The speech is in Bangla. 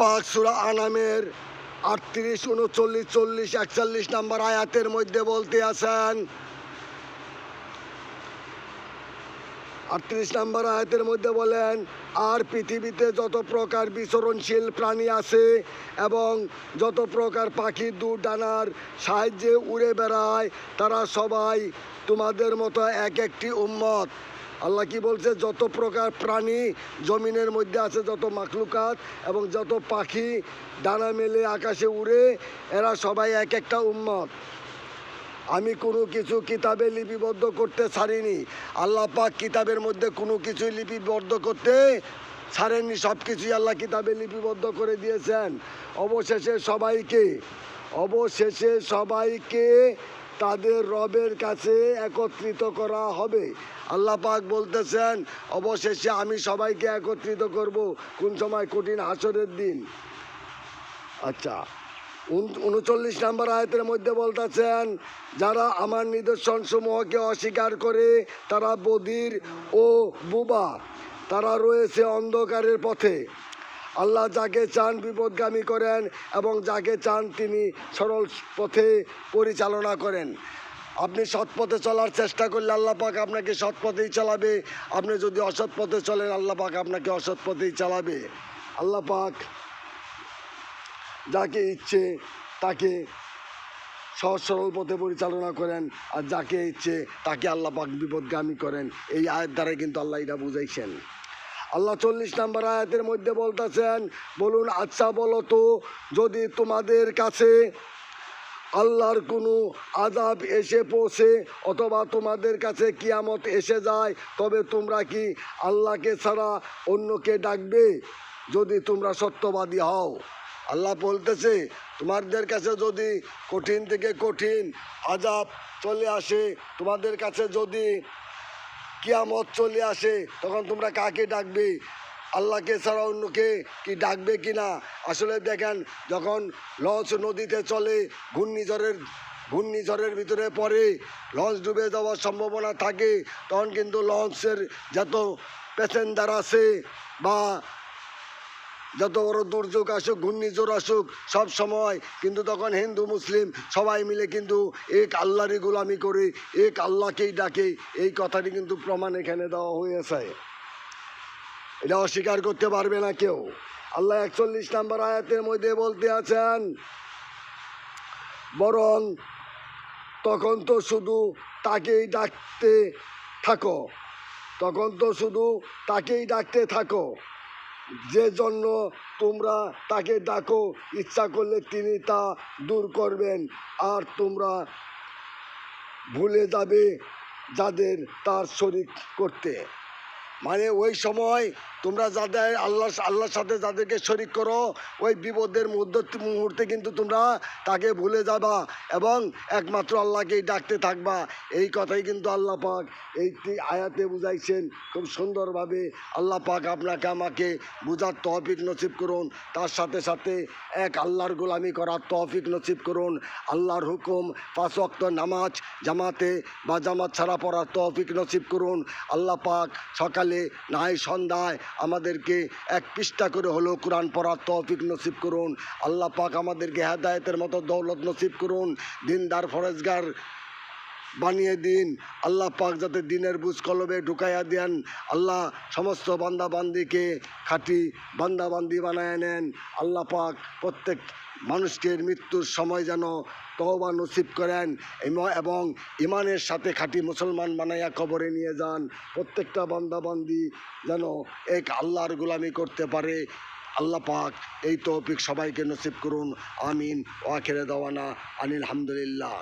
পাক সুরা আনামের আটত্রিশ, উনচল্লিশ, চল্লিশ, একচল্লিশ নাম্বার আয়াতের মধ্যে বলতে আছেন। আটত্রিশ নাম্বার আয়াতের মধ্যে বলেন, আর পৃথিবীতে যত প্রকার বিচরণশীল প্রাণী আছে এবং যত প্রকার পাখির দু ডানার সাহায্যে উড়ে বেড়ায়, তারা সবাই তোমাদের মতো এক একটি উম্মত। আল্লাহ কি বলছে? যত প্রকার প্রাণী জমিনের মধ্যে আছে, যত মাখলুকাত এবং যত পাখি ডানা মেলে আকাশে উড়ে, এরা সবাই এক একটা উম্মত। আমি কোনো কিছু কিতাবে লিপিবদ্ধ করতে ছাড়িনি। আল্লাহ পাক কিতাবের মধ্যে কোনো কিছুই লিপিবদ্ধ করতে ছাড়েননি সব কিছুই আল্লাহ কিতাবে লিপিবদ্ধ করে দিয়েছেন। অবশেষে সবাইকে অবশেষে সবাইকে তাদের রবের কাছে একত্রিত করা হবে। আল্লাহ পাক বলতেছেন, অবশেষে আমি সবাইকে একত্রিত করব। কোন সময়? কঠিন হাসরের দিন। আচ্ছা উন- উনচল্লিশ নাম্বার আয়তের মধ্যে বলতেছেন, যারা আমার নিদর্শন সমূহকে অস্বীকার করে, তারা বধির ও বুবা। তারা রয়েছে অন্ধকারের পথে। আল্লাহ যাকে চান বিপদগামী করেন এবং যাকে চান তিনি সরল পথে পরিচালনা করেন। আপনি সৎ পথে চলার চেষ্টা করলে আল্লাহ পাক আপনাকে সৎ পথেই চালাবে। আপনি যদি অসৎ পথে চলেন, আল্লাহ পাক আপনাকে অসৎ পথেই চালাবে। আল্লাহ পাক যাকে ইচ্ছে তাকে সহজ সরল পথে পরিচালনা করেন আর যাকে ইচ্ছে তাকে আল্লাহ পাক বিপদগামী করেন। এই আয়ের দ্বারাই কিন্তু আল্লাহ এটা বুঝাইছেন। আল্লাহ চল্লিশ নম্বর আয়াতের মধ্যে বলতেছেন, বলুন আচ্ছা বলো তো, যদি তোমাদের কাছে আল্লাহর কোনো আজাব এসে পৌঁছে অথবা তোমাদের কাছে কিয়ামত এসে যায়, তবে তোমরা কি আল্লাহকে ছাড়া অন্যকে ডাকবে? যদি তোমরা সত্যবাদী হও। আল্লাহ বলতেছে, তোমাদের কাছে যদি কঠিন থেকে কঠিন আজাব চলে আসে, তোমাদের কাছে যদি কিয়ামত চলে আসে, তখন তোমরা কাকে ডাকবে? আল্লাহকে ছাড়া অন্যকে কি ডাকবে কি না আসলে দেখেন, যখন লঞ্চ নদীতে চলে, ঘূর্ণিঝড়ের ঘূর্ণিঝড়ের ভিতরে পড়ে লঞ্চ ডুবে যাওয়ার সম্ভাবনা থাকে, তখন কিন্তু লঞ্চের যত প্যাসেঞ্জার আছে বা যত বড় দুর্যোগ আসুক, ঘূর্ণিঝড় আসুক, সব সময়। কিন্তু তখন হিন্দু, মুসলিম, সবাই মিলে কিন্তু এক আল্লাহরই গোলামি করে, এক আল্লাহকেই ডাকে। এই কথাটি কিন্তু প্রমাণ এখানে দেওয়া হয়েছে। এটা অস্বীকার করতে পারবে না কেউ। আল্লাহ একচল্লিশ নাম্বার আয়াতের মধ্যে বলতে আছেন, বরং তখন তো শুধু তাকেই ডাকতে থাকো। তখন তো শুধু তাকেই ডাকতে থাকো। যে জন্য তোমরা তাকে ডাকো, ইচ্ছা করলে তিনি তা দূর করবেন। আর তোমরা ভুলে যাবে যাদের তার শরিক করতে। মানে ওই সময় তোমরা যাদের আল্লাহ, আল্লাহর সাথে যাদেরকে শরিক করো, ওই বিপদের মধ্য- মুহূর্তে কিন্তু তোমরা তাকে ভুলে যাবা এবং একমাত্র আল্লাহকেই ডাকতে থাকবা। এই কথাই কিন্তু আল্লাহ পাক এই আয়াতে বুঝাইছেন। খুব সুন্দরভাবে আল্লাহ পাক আপনাকে, আমাকে বুঝার তহফিক নসিব করুন। তার সাথে সাথে এক আল্লাহর গোলামি করার তহফিক নসিব করুন। আল্লাহর হুকুম, পাঁচ ওয়াক্ত নামাজ জামাতে বা জামাত ছাড়া পড়ার তহফিক নসিব করুন। আল্লাহ পাক সকালে নাই সন্ধ্যায় আমাদেরকে এক পৃষ্ঠা করে হলো কোরআন পড়ার তৌফিক নসিব করুন। আল্লাহ পাক আমাদেরকে হেদায়েতের মতো দৌলত নসিব করুন। দিনদার, ফরেজগার বানিয়ে দিন। আল্লাহ পাক যাতে দিনের বুঝ কলবে ঢুকাইয়া দেন। আল্লাহ সমস্ত বান্দা বান্দিকে খাঁটি বান্দা বান্দি বানায় নেন। আল্লাহ পাক প্রত্যেক মানুষকে মৃত্যুর সময় যেন তহবা নসিব করেন এবং ইমানের সাথে খাঁটি মুসলমান বানাইয়া কবরে নিয়ে যান। প্রত্যেকটা বান্দা বান্দি যেন এক আল্লাহর গোলামি করতে পারে। আল্লাহ পাক এই তৌফিক সবাইকে নসিব করুন। আমিন। ওয়াখেরে দেওয়ানা আনিল হামদুলিল্লাহ।